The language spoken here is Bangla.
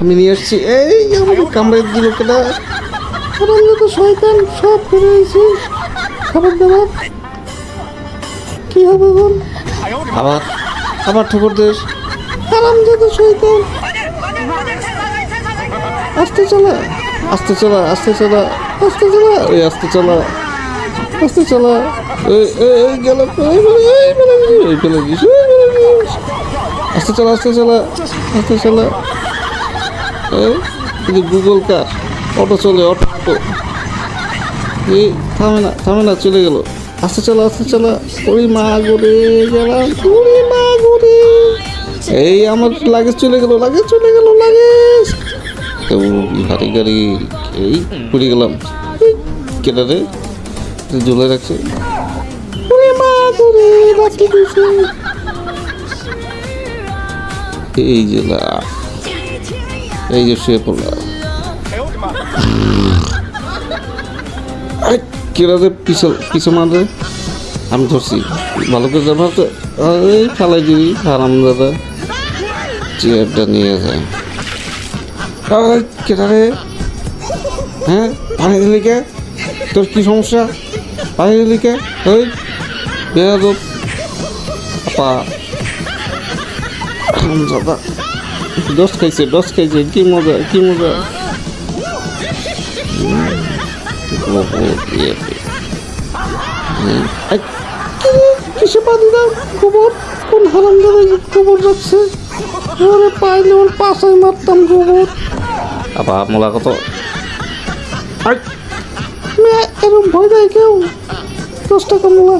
আমি নিয়ে আসছি এই আমাকে কামড়ে দিল কেনা কারণ তো শয়তান সব করে আছি খাবার দাবার কি হবে বল? আবার আবার ঠোকর দেশ। আরাম যত শয়তান। আস্তে চলা আস্তে চলা আস্তে চলা আস্তে চলা ওই আস্তে চলা আস্তে চলা। এই গেল আস্তে চলা আস্তে চলা আস্তে চলা। গুগল কার অটো চলে অটো অটো এই, থামে না থামে না, চলে গেল। আস্তে চলা আস্তে চলা ওই মা গরে গেলাম মা গরে এই, আমার লাগেজ চলে গেল লাগেজ চলে গেল লাগেজ ভারী গাড়ি, এই, পড়ে গেলাম। কেটে রে? ঝুলে রাখছে। এই যে লা। এই যে শুয়ে পড়লাম কিরাতে পিছল পিছু মারে আমি ধরছি। ভালো করে যাবার তো? এই ফেলাই দিবি হারাম দাদা চেয়ারটা নিয়ে যায় কেটা রে? হ্যাঁ পানি দিলি কে? তোর কি সমস্যা? পানি দিলি কে? ওই বেয়াদব। দাদা দশ খাইছে দশ খাইছে কি মজা কি মজা? কিসে বাঁধলাম গোবর? কোন হারাম দাদা গোবর যাচ্ছে? ওরে পাইলে ওর পাশায় মারতাম গোবর। আবার মোলা কত? এরকম ভয় দেয় কেউ? দশ টাকা মোলা।